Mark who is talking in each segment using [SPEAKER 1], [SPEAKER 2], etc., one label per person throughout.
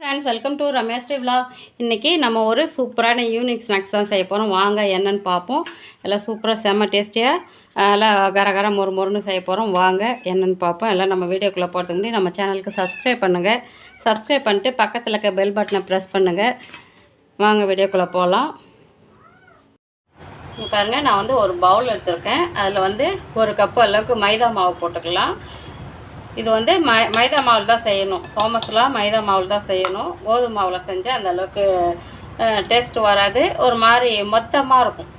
[SPEAKER 1] Friends welcome to Ramesh விழா இன்றைக்கி நம்ம ஒரு சூப்பரான யூனிக் ஸ்நாக்ஸ் தான் செய்ய போகிறோம் வாங்க என்னென்னு பார்ப்போம். எல்லாம் சூப்பராக செம்ம டேஸ்டியாக எல்லாம் கர கர மொறு மொறுன்னு செய்ய போகிறோம் வாங்க என்னன்னு பார்ப்போம். எல்லாம் நம்ம வீடியோக்குள்ளே போகிறதுக்கு முன்னாடி நம்ம சேனலுக்கு சப்ஸ்கிரைப் பண்ணுங்கள் சப்ஸ்கிரைப் பண்ணிட்டு பக்கத்தில் இருக்க பெல் பட்டனை ப்ரெஸ் பண்ணுங்கள் வாங்க வீடியோக்குள்ளே போகலாம் பாருங்கள் நான் வந்து ஒரு பவுல் எடுத்திருக்கேன். அதில் வந்து ஒரு கப்பு அளவுக்கு மைதா மாவு போட்டுக்கலாம். இது வந்து மை மைதா மாவில் தான் செய்யணும். சோமஸ்லாம் மைதா மாவில் தான் செய்யணும். கோதுமை மாவில் செஞ்சால் அந்த அளவுக்கு வராது. ஒரு மாதிரி மொத்தமாக இருக்கும்.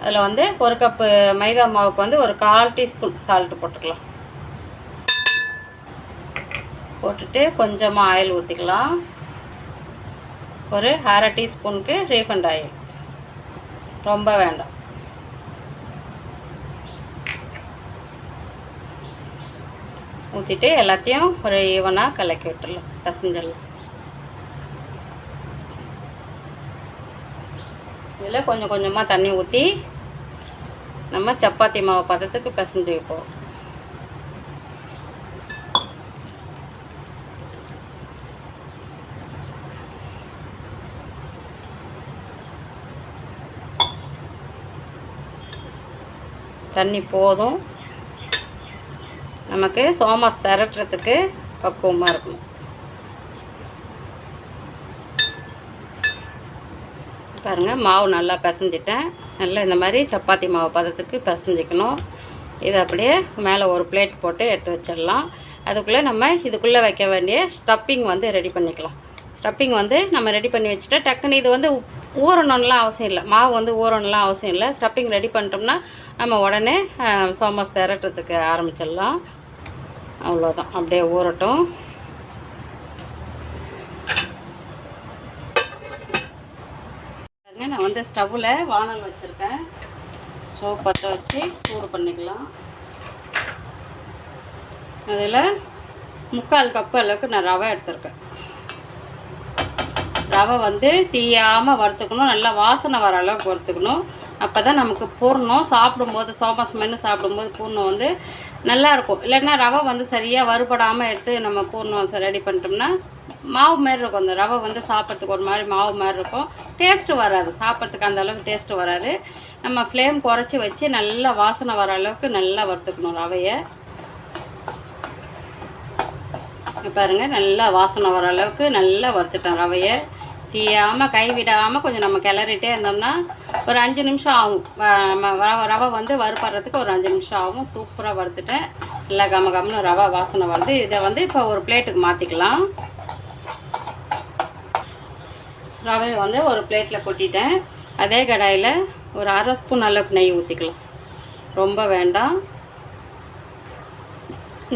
[SPEAKER 1] அதில் வந்து ஒரு கப்பு மைதா மாவுக்கு வந்து ஒரு கால் டீஸ்பூன் சால்ட்டு போட்டுக்கலாம். போட்டுட்டு கொஞ்சமாக ஆயில் ஊற்றிக்கலாம் ஒரு அரை டீஸ்பூனுக்கு ரீஃபண்ட் ஆயில் ரொம்ப வேண்டாம். ஊற்றிட்டு எல்லாத்தையும் ஒரு ஈவனாக கலக்கி விட்டுடலாம் பசஞ்சிடலாம் இதில் கொஞ்சம் கொஞ்சமாக தண்ணி ஊற்றி நம்ம சப்பாத்தி மாவு பதத்துக்கு பிசைஞ்சுக்க போகிறோம் தண்ணி போதும். நமக்கு சோமாஸ் திரட்டுறதுக்கு பக்குவமாக இருக்கணும். பாருங்கள் மாவு நல்லா பிசைஞ்சிட்டேன். நல்லா இந்த மாதிரி சப்பாத்தி மாவு பதத்துக்கு பிசைஞ்சிக்கணும். இதை அப்படியே மேலே ஒரு பிளேட் போட்டு எடுத்து வச்சிடலாம். அதுக்குள்ளே நம்ம இதுக்குள்ளே வைக்க வேண்டிய ஸ்டப்பிங் வந்து ரெடி பண்ணிக்கலாம். ஸ்டப்பிங் வந்து நம்ம ரெடி பண்ணி வச்சுட்டா டக்குன்னு இது வந்து உப்- ஊறணும்லாம் அவசியம் இல்லை. மாவு வந்து ஊறணும்லாம் அவசியம் இல்லை. ஸ்டப்பிங் ரெடி பண்ணிட்டோம்னா நம்ம உடனே சோமாஸ் திரட்டுறதுக்கு ஆரம்பிச்சிடலாம். அவ்வளோதான் அப்படியே ஊறட்டும். நான் வந்து ஸ்டவ்வில் வானல் வச்சுருக்கேன். ஸ்டவ் பற்ற வச்சு சூடு பண்ணிக்கலாம். அதில் முக்கால் கப்பு அளவுக்கு நான் ரவை எடுத்திருக்கேன். ரவை வந்து தீயாமல் வறுத்துக்கணும். நல்லா வாசனை வர அளவுக்கு வறுத்துக்கணும். அப்போ தான் நமக்கு பூர்ணம். சாப்பிடும்போது சோமாஸ் மென்று சாப்பிடும்போது பூர்ணம் வந்து நல்லாயிருக்கும் இல்லைன்னா ரவை வந்து சரியாக வறுபடாமல் எடுத்து நம்ம பூர்ணம் ரெடி பண்ணிட்டோம்னா மாவு மாதிரி இருக்கும். அந்த ரவை வந்து சாப்பிட்றதுக்கு ஒரு மாதிரி மாவு மாதிரி இருக்கும். டேஸ்ட்டு வராது. சாப்பிட்றதுக்கு அந்த அளவுக்கு டேஸ்ட்டு வராது. நம்ம ஃப்ளேம் குறைச்சி வச்சு நல்லா வாசனை வர அளவுக்கு நல்லா வறுத்துக்கணும் ரவையை. பாருங்கள் பாருங்க. நல்லா வாசனை வர அளவுக்கு நல்லா வறுத்துட்டேன் ரவையை. தீயாமல் கைவிடாமல் கொஞ்சம் நம்ம கிளறிட்டே இருந்தோம்னா ஒரு அஞ்சு நிமிஷம் ஆகும். ரவை வந்து வறுப்படுறதுக்கு ஒரு அஞ்சு நிமிஷம் ஆகும். சூப்பராக வறுத்துட்டேன். நல்லா கம கம்னு ரவை வாசனை வருது. இதை வந்து இப்போ ஒரு பிளேட்டுக்கு மாற்றிக்கலாம் ரவையை வந்து ஒரு பிளேட்டில் கொட்டிட்டேன். அதே கடாயில் ஒரு அரை ஸ்பூன் அளவுக்கு நெய் ஊற்றிக்கலாம். ரொம்ப வேண்டாம்.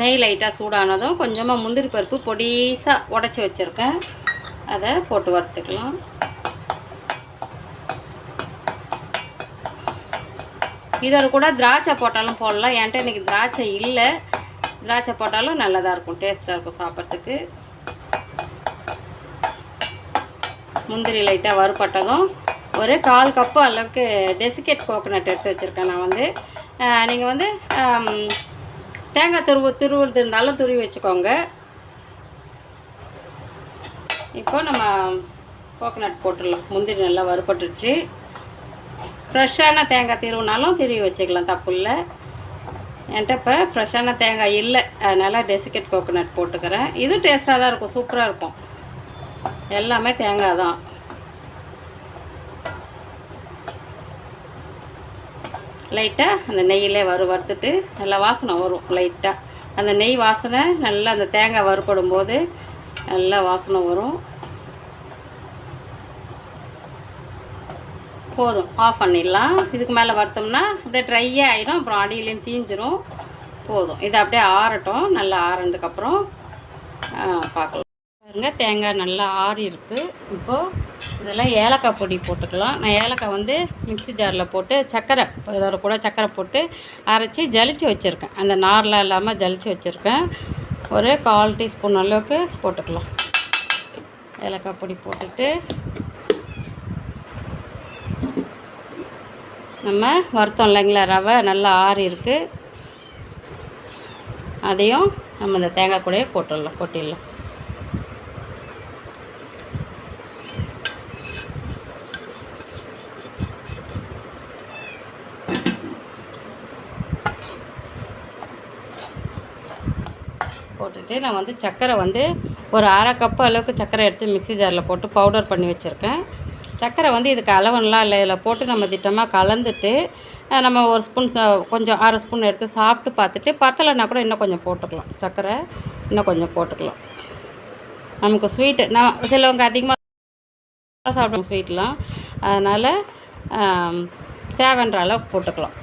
[SPEAKER 1] நெய் லைட்டாக சூடானதும் கொஞ்சமாக முந்திரி பருப்பு பொடிசாக உடச்சி வச்சுருக்கேன். அதை போட்டு வறுத்துக்கலாம். இதில் கூட திராட்சை போட்டாலும் போடலாம். என்கிட்ட இன்றைக்கி திராட்சை இல்லை. திராட்சை போட்டாலும் நல்லதாக இருக்கும். டேஸ்ட்டாக இருக்கும் சாப்பிட்றதுக்கு. முந்திரி லைட்டாக வறுப்பட்டதும் ஒரு கால் கப்பு அளவுக்கு டெசிகேட் கோகோனட் எடுத்து வச்சுருக்கேன் நான் வந்து. நீங்கள் வந்து தேங்காய் துருவு துருவுறது இருந்தாலும் துருவி வச்சுக்கோங்க. இப்போ நம்ம கோகோனட் போட்டுடலாம். முந்திரி நல்லா வறுபட்டுருச்சு. ஃப்ரெஷ்ஷான தேங்காய் திருவினாலும் திருவி வச்சுக்கலாம் தப்பு இல்லை. என்கிட்ட இப்போ ஃப்ரெஷ்ஷான தேங்காய் இல்லை. அதனால் டெசிகேட் கோகோனட் போட்டுக்கிறேன். இது டேஸ்ட்டாக தான் இருக்கும் சூப்பராக இருக்கும். எல்லாமே தேங்காய் தான். லைட்டாக அந்த நெய்யிலே வறு வறுத்துட்டு நல்லா வாசனை வரும் லைட்டாக அந்த நெய் வாசனை நல்லா அந்த தேங்காய் வறுபடும் போது நல்லா வாசனை வரும். போதும் ஆஃப் பண்ணிடலாம். இதுக்கு மேலே வறுத்தோம்னா அப்படியே ட்ரையே ஆகிடும் அப்புறம் அடியிலையும் தீஞ்சிரும். போதும். இது அப்படியே ஆறட்டும். நல்லா ஆறினதுக்கப்புறம் பார்க்கலாம். பாருங்க தேங்காய் நல்லா ஆறி இருக்குது இப்போது இதெல்லாம் ஏலக்காய் பொடி போட்டுக்கலாம். நான் ஏலக்காய் வந்து மிக்சி ஜாரில் போட்டு சர்க்கரை இதோட கூட சர்க்கரை போட்டு அரைச்சி ஜலிச்சு வச்சுருக்கேன். அந்த நார்லாம் இல்லாமல் ஜலிச்சு வச்சுருக்கேன். ஒரு கால் டீஸ்பூன் அளவுக்கு போட்டுக்கலாம். ஏலக்காய் பொடி போட்டுட்டு நம்ம வருத்தம் இல்லைங்களா ரவை நல்லா ஆறி இருக்குது அதையும் நம்ம இந்த தேங்காய் கூடையே போட்டுடலாம் கொட்டிடலாம். போட்டுட்டு நான் வந்து சர்க்கரை வந்து ஒரு அரை கப்பு அளவுக்கு சர்க்கரை எடுத்து மிக்ஸி ஜாரில் போட்டு பவுடர் பண்ணி வச்சுருக்கேன். சர்க்கரை வந்து இதுக்கு அளவெல்லாம் இல்லை. இதில் போட்டு நம்ம திட்டமாக கலந்துட்டு நம்ம ஒரு ஸ்பூன் கொஞ்சம் அரை ஸ்பூன் எடுத்து சாப்பிட்டு பார்த்துட்டு பத்தலைன்னா கூட இன்னும் கொஞ்சம் போட்டுக்கலாம். சர்க்கரை இன்னும் கொஞ்சம் போட்டுக்கலாம். நமக்கு ஸ்வீட்டு நான் சிலவங்க அதிகமாக சாப்பிடுவோம் ஸ்வீட்லாம் அதனால் தேவைன்ற அளவுக்கு போட்டுக்கலாம்.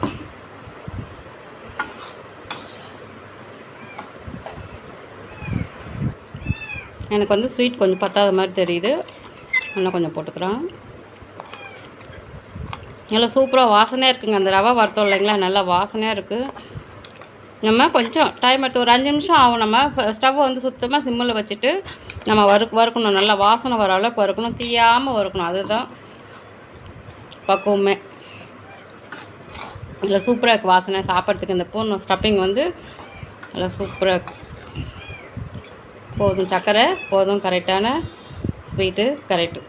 [SPEAKER 1] எனக்கு வந்து ஸ்வீட் கொஞ்சம் பத்தாத மாதிரி தெரியுது. இன்னும் கொஞ்சம் போட்டுக்கிறேன். நல்லா சூப்பராக வாசனையாக இருக்குங்க. அந்த ரவை வறுத்தோம் இல்லைங்களா? நல்லா வாசனையாக இருக்குது நம்ம கொஞ்சம் டைம் எடுத்து ஒரு அஞ்சு நிமிஷம் ஆகும். நம்ம ஸ்டவ்வை வந்து சுத்தமாக சிம்மில் வச்சுட்டு நம்ம வறு வறுக்கணும். நல்லா வாசனை வர அளவுக்கு வறுக்கணும். தீயாமல் வறுக்கணும். அதுதான் பக்குவமே. இல்லை சூப்பராக இருக்குது வாசனை. சாப்பிட்றதுக்கு இந்த பூ ஸ்டப்பிங் வந்து நல்லா சூப்பராக இருக்குது போதும் சர்க்கரை போதும் கரெக்டான ஸ்வீட்டு கரெக்டு.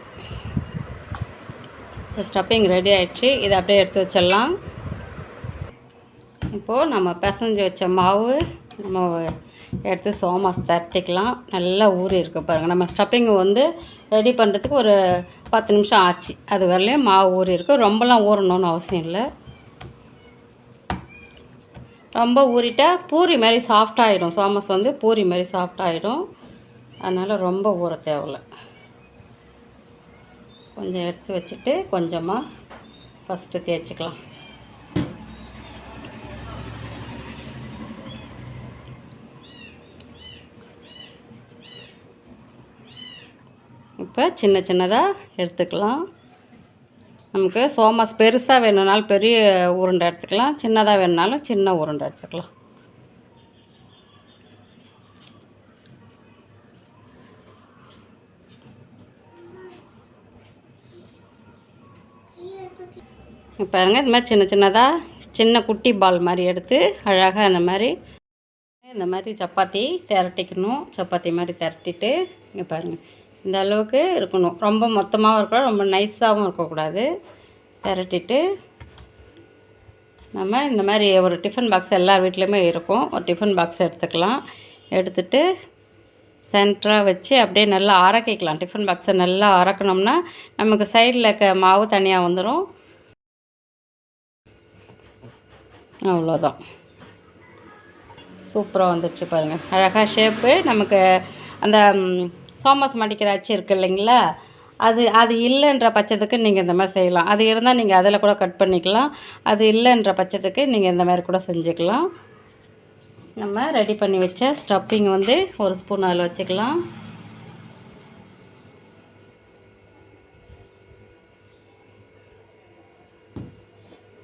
[SPEAKER 1] ஸ்டப்பிங் ரெடி ஆகிடுச்சு இதை அப்படியே எடுத்து வச்சிடலாம். இப்போது நம்ம பிசைஞ்சு வச்ச மாவு நம்ம எடுத்து சோமாஸ் தட்டிக்கலாம். நல்லா ஊறி இருக்கும் பாருங்கள் நம்ம ஸ்டப்பிங் வந்து ரெடி பண்ணுறதுக்கு ஒரு பத்து நிமிஷம் ஆச்சு. அது வரலையும் மாவு ஊறி இருக்கு. ரொம்பலாம் ஊறணும்னு அவசியம் இல்லை. ரொம்ப ஊறிட்டால் பூரி மாதிரி சாஃப்டாகிடும் சோமஸ் வந்து பூரி மாதிரி சாஃப்டாகிடும் அதனால் ரொம்ப ஊற தேவையில்ல கொஞ்சம் எடுத்து வச்சுட்டு கொஞ்சமாக ஃபஸ்ட்டு தேய்ச்சிக்கலாம். இப்போ சின்ன சின்னதாக எடுத்துக்கலாம். நமக்கு சோமாஸ் பெருசாக வேணும்னாலும் பெரிய உருண்டை எடுத்துக்கலாம். சின்னதாக வேணுனாலும் சின்ன உருண்டை எடுத்துக்கலாம். பாருங்கள் இந்த மாதிரி சின்ன சின்னதாக சின்ன குட்டி பால் மாதிரி எடுத்து அழகாக அந்த மாதிரி இந்த மாதிரி சப்பாத்தி திரட்டிக்கணும். சப்பாத்தி மாதிரி திரட்டிட்டு இங்கே பாருங்கள் இந்த அளவுக்கு இருக்கணும். ரொம்ப மொத்தமாகவும் இருக்கக்கூடாது ரொம்ப நைஸாகவும் இருக்கக்கூடாது. திரட்டிட்டு நம்ம இந்த மாதிரி ஒரு டிஃபன் பாக்ஸ் எல்லா வீட்லேயுமே இருக்கும். ஒரு டிஃபன் பாக்ஸ் எடுத்துக்கலாம். எடுத்துட்டு சென்டராக வச்சு அப்படியே நல்லா அரைக்கிக்கலாம். டிஃபன் பாக்ஸை நல்லா அரைக்கணும்னா நமக்கு சைடில் இருக்க மாவு தனியாக வந்துடும் அவ்வளோதான். சூப்பராக வந்துடுச்சு பாருங்கள் அழகாக ஷேப்பு நமக்கு அந்த சோமஸ் மடிக்கிற அச்சு இருக்கு இல்லைங்களா? அது அது இல்லைன்ற பட்சத்துக்கு நீங்கள் இந்த மாதிரி செய்யலாம். அது இருந்தால் நீங்கள் அதில் கூட கட் பண்ணிக்கலாம். அது இல்லைன்ற பட்சத்துக்கு நீங்கள் இந்த மாதிரி கூட செஞ்சுக்கலாம். நம்ம ரெடி பண்ணி வச்ச ஸ்டப்பிங் வந்து ஒரு ஸ்பூன் அதில் வச்சுக்கலாம்.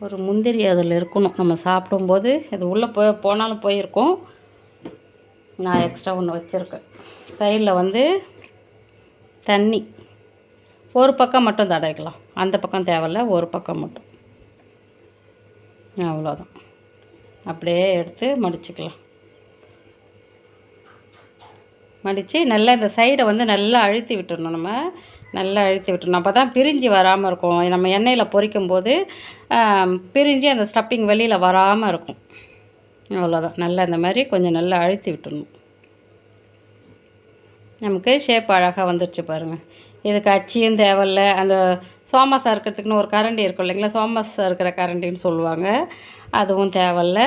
[SPEAKER 1] ஒரு முந்திரி அதில் இருக்கணும். நம்ம சாப்பிடும்போது இது உள்ளே போய் போனாலும் போயிருக்கோம். நான் எக்ஸ்ட்ரா ஒன்று வச்சுருக்கேன். சைடில் வந்து தண்ணி. ஒரு பக்கம் மட்டும் தடைக்கலாம் அந்த பக்கம் தேவையில்ல ஒரு பக்கம் மட்டும். அவ்வளோதான் அப்படியே எடுத்து மடிச்சுக்கலாம். மடித்து நல்லா இந்த சைடை வந்து நல்லா அழுத்தி விட்டுடணும் நம்ம. நல்லா அழுத்தி விட்டுணும் அப்போ தான் பிரிஞ்சு வராமல் இருக்கும். நம்ம எண்ணெயில் பொரிக்கும் போது பிரிஞ்சு அந்த ஸ்டப்பிங் வெளியில் வராமல் இருக்கும். அவ்வளோதான் நல்லா இந்த மாதிரி கொஞ்சம் நல்லா அழுத்தி விட்டுணும் நமக்கு ஷேப் அழகாக வந்துடுச்சு பாருங்கள் இதுக்கு அச்சியும் தேவையில்ல. அந்த சோமாஸாக இருக்கிறதுக்குன்னு ஒரு கரண்டி இருக்கும் இல்லைங்களா? சோமாஸ் இருக்கிற கரண்டின்னு சொல்லுவாங்க. அதுவும் தேவையில்ல.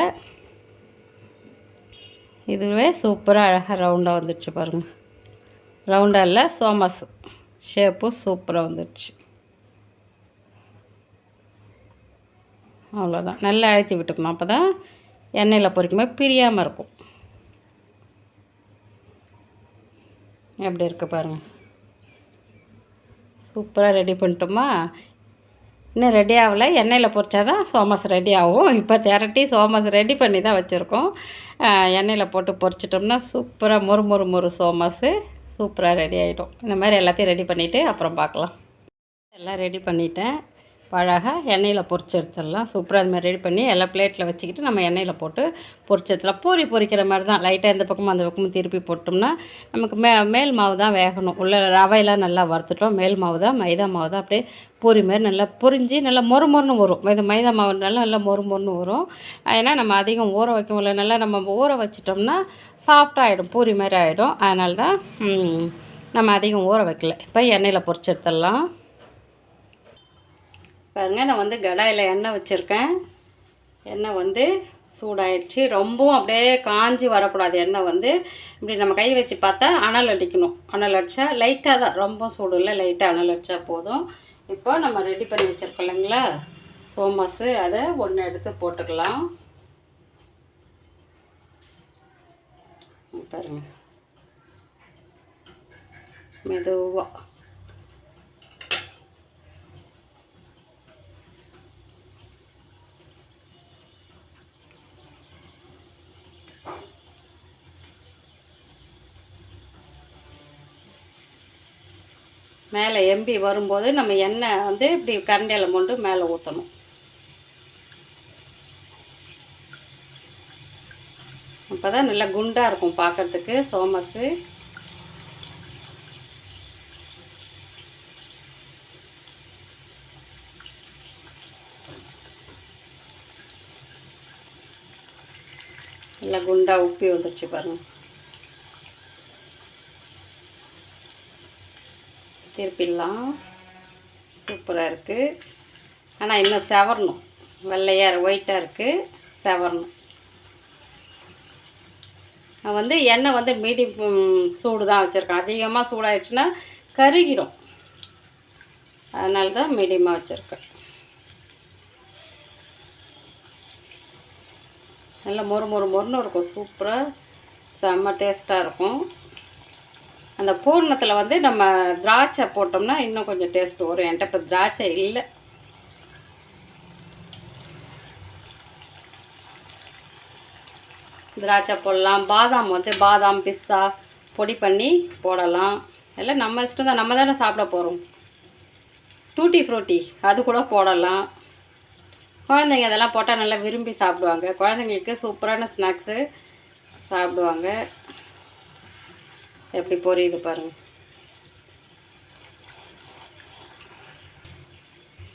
[SPEAKER 1] இதுவே சூப்பராக அழகாக ரவுண்டாக வந்துடுச்சு பாருங்கள் ரவுண்டாக இல்லை சோமாஸ் ஷேப்பும் சூப்பராக வந்துடுச்சு. அவ்வளோதான். நல்லா அழுத்தி விட்டுக்கணும். அப்போ தான் எண்ணெயில் பொரிக்கும்போது பிரியாமல் இருக்கும். எப்படி இருக்கு பாருங்கள் சூப்பராக ரெடி பண்ணிட்டோமா? இன்னும் ரெடி ஆகலை. எண்ணெயில் பொறிச்சா தான் சோமஸ் ரெடி ஆகும். இப்போ திரட்டி சோமஸ் ரெடி பண்ணி தான் வச்சுருக்கோம். எண்ணெயில் போட்டு பொரிச்சிட்டோம்னா சூப்பராக மொறு மொறு மொறு சோமஸு. சூப்பராக ரெடி ஆகிடும் இந்த மாதிரி எல்லாத்தையும் ரெடி பண்ணிவிட்டு அப்புறம் பார்க்கலாம். எல்லாம் ரெடி பண்ணிட்டேன். அழகாக எண்ணெயில் பொரிச்சு எடுத்துடலாம். சூப்பராக அது மாதிரி ரெடி பண்ணி எல்லாம் பிளேட்டில் வச்சுக்கிட்டு நம்ம எண்ணெயில் போட்டு பொரிச்சு எடுத்துடலாம். பூரி பொரிக்கிற மாதிரி தான். லைட்டாக எந்த பக்கமும் அந்த பக்கமும் திருப்பி போட்டோம்னா நமக்கு மே மேல் மாவு தான் வேகணும். உள்ள ரவையெல்லாம் நல்லா வறுத்துட்டோம். மேல் மாவு தான் மைதா மாவு தான். அப்படியே பூரி மாதிரி நல்லா பொரிஞ்சு நல்லா மொறு மொறுன்னு வரும். இது மைதா மாவு நல்லா நல்லா மொறு மொறுன்னு வரும். ஏன்னா நம்ம அதிகம் ஊற வைக்க முடியல. நல்லா நம்ம ஊற வச்சிட்டோம்னா சாஃப்டாகிடும் பூரி மாதிரி ஆகிடும் அதனால தான் நம்ம அதிகம் ஊற வைக்கல. இப்போ எண்ணெயில் பொரிச்சு எடுத்துடலாம். பாருங்க நான் வந்து கடாயில் எண்ணெய் வச்சுருக்கேன். எண்ணெய் வந்து சூடாயிடுச்சு. ரொம்பவும் அப்படியே காஞ்சி வரக்கூடாது எண்ணெய் வந்து. இப்படி நம்ம கை வச்சு பார்த்தா அனல் அடிக்கணும். அனல் அடித்தா லைட்டாக தான். ரொம்ப சூடு இல்லை லைட்டாக அனல் அடித்தா போதும். இப்போ நம்ம ரெடி பண்ணி வச்சுருக்கோம் இல்லைங்களா? சோமஸு அதை ஒன்று எடுத்து போட்டுக்கலாம். பாருங்க. மெதுவாக மேலே எம்பி வரும்போது நம்ம எண்ணெய் வந்து இப்படி கரண்டியில் கொண்டு மேலே ஊற்றணும் அப்போ தான் நல்லா குண்டாக இருக்கும் பார்க்கறதுக்கு சோமஸு. நல்லா குண்டாக உப்பி வந்துருச்சு பாருங்கள் திருப்பிடலாம். சூப்பராக இருக்குது ஆனால் இன்னும் செவரணும். வெள்ளையாக ஒயிட்டாக இருக்குது செவரணும். நான் வந்து எண்ணெய் வந்து மீடியம் சூடு தான் வச்சுருக்கேன். அதிகமாக சூடாகிடுச்சுன்னா கருகிடும். அதனால தான் மீடியமாக வச்சுருக்கேன். நல்லா மொறு மொறு மொறுன்னு இருக்கும். சூப்பராக செம்ம டேஸ்ட்டாக இருக்கும். அந்த பூர்ணத்தில் வந்து நம்ம திராட்சை போட்டோம்னா இன்னும் கொஞ்சம் டேஸ்ட் வரும். என்கிட்ட இப்போ திராட்சை இல்லை. திராட்சை போடலாம். பாதாம் வந்து பாதாம் பிஸ்தா பொடி பண்ணி போடலாம். எல்லாம் நம்ம இஷ்டம் தான். நம்ம தானே சாப்பிட போகிறோம் டூட்டி ஃப்ரூட்டி அது கூட போடலாம். குழந்தைங்க இதெல்லாம் போட்டால் நல்லா விரும்பி சாப்பிடுவாங்க. குழந்தைங்களுக்கு சூப்பரான ஸ்நாக்ஸு சாப்பிடுவாங்க. எப்படி பொரியுது பாருங்கள்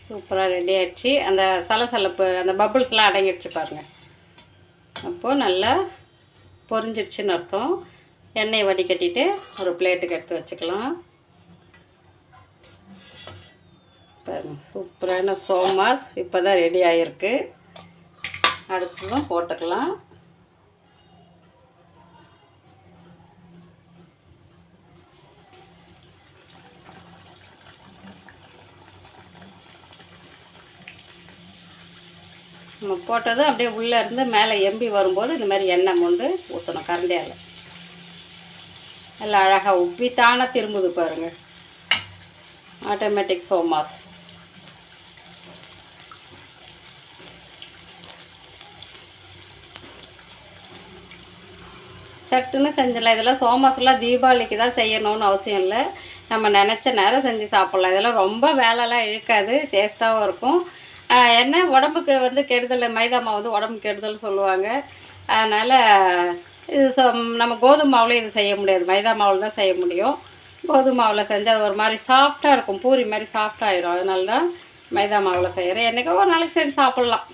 [SPEAKER 1] சூப்பராக ரெடி ஆகிடுச்சு அந்த சலசலப்பு அந்த பபுள்ஸ்லாம் அடங்கிடுச்சு பாருங்கள் அப்போது நல்லா பொரிஞ்சிடுச்சுன்னு அர்த்தம். எண்ணெயை வடிகட்டிட்டு ஒரு பிளேட்டுக்கு எடுத்து வச்சுக்கலாம். பாருங்கள் சூப்பரான சோமாஸ் இப்போ தான் ரெடி ஆகிருக்கு அடுத்ததும் போட்டுக்கலாம். நம்ம போட்டதும் அப்படியே உள்ளே இருந்து மேலே எம்பி வரும்போது இந்த மாதிரி எண்ணெய் கொண்டு ஊற்றணும் கரண்டியால். நல்லா அழகாக உப்பித்தான திரும்புது பாருங்கள் ஆட்டோமேட்டிக் சோமாஸ் சட்டுன்னு செஞ்சிடலாம். இதெல்லாம் சோமாஸ்லாம் தீபாவளிக்கு தான் செய்யணும்னு அவசியம் இல்லை. நம்ம நினச்ச நேரம் செஞ்சு சாப்பிட்லாம். இதெல்லாம் ரொம்ப வேலைலாம் இழுக்காது. டேஸ்ட்டாகவும் இருக்கும். என்ன? உடம்புக்கு வந்து கெடுதல் மைதா மாவு வந்து உடம்புக்கு கெடுதல் சொல்லுவாங்க. அதனால் இது சொ நம்ம கோதுமை மாவில் இது செய்ய முடியாது. மைதா மாவில் தான் செய்ய முடியும். கோதுமை மாவில் செஞ்சால் அது ஒரு மாதிரி சாஃப்டாக இருக்கும். பூரி மாதிரி சாஃப்டாகிடும் அதனால தான் மைதா மாவில் செய்கிறேன் என்றைக்கோ ஒரு நாளைக்கு செஞ்சு சாப்பிட்லாம்.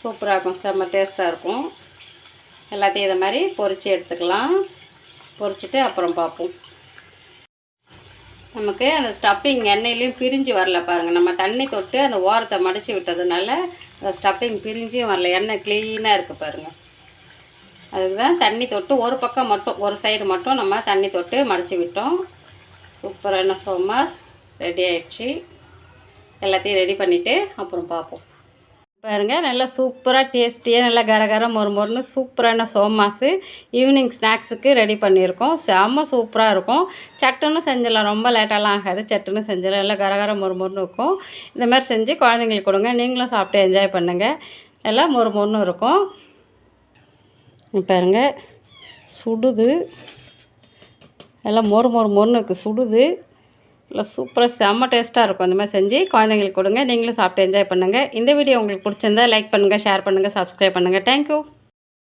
[SPEAKER 1] சூப்பராக இருக்கும். செம்ம டேஸ்ட்டாக இருக்கும். எல்லாத்தையும் இதை மாதிரி பொரித்து எடுத்துக்கலாம். பொறிச்சிட்டு அப்புறம் பார்ப்போம். நமக்கு அந்த ஸ்டப்பிங் எண்ணெயிலையும் பிரிஞ்சு வரல பாருங்கள் நம்ம தண்ணி தொட்டு அந்த ஓரத்தை மடித்து விட்டதுனால அந்த ஸ்டப்பிங் பிரிஞ்சும் வரல. எண்ணெய் க்ளீனாக இருக்குது பாருங்கள் அதுக்கு தான் தண்ணி தொட்டு ஒரு பக்கம் மட்டும் ஒரு சைடு மட்டும் நம்ம தண்ணி தொட்டு மடித்து விட்டோம். சூப்பரான சோமாஸ். ரெடி ஆயிடுச்சு. எல்லாத்தையும் ரெடி பண்ணிவிட்டு அப்புறம் பார்ப்போம். பாருங்கள் நல்லா சூப்பராக டேஸ்டியாக நல்லா கரகரம் மொறு மொறுன்னு சூப்பரான சோமாஸு ஈவினிங் ஸ்நாக்ஸுக்கு ரெடி பண்ணியிருக்கோம். செம்ம சூப்பராக இருக்கும். சட்டுன்னு செஞ்சிடலாம். ரொம்ப லேட்டாலாம் ஆகாது. சட்டுன்னு செஞ்சிடலாம். நல்லா கரகரம் மொறு மொறுன்னு இருக்கும். இந்த மாதிரி செஞ்சு குழந்தைங்களுக்கு கொடுங்க. நீங்களும் சாப்பிட்டு என்ஜாய் பண்ணுங்கள் எல்லாம் மொறு மொறுன்னு இருக்கும். பாருங்கள் சுடுது. எல்லாம் மொறு மொறு மொறுன்னு இருக்குது சுடுது. இல்லை சூப்பராக செம்ம டேஸ்ட்டாக இருக்கும். இந்த மாதிரி செஞ்சு குழந்தைங்களுக்கு கொடுங்க. நீங்களும் சாப்பிட்டு என்ஜாய் பண்ணுங்கள் இந்த வீடியோ உங்களுக்கு பிடிச்சிருந்தா லைக் பண்ணுங்கள் ஷேர் பண்ணுங்கள் சப்ஸ்கிரைப் பண்ணுங்கள் தேங்க்யூ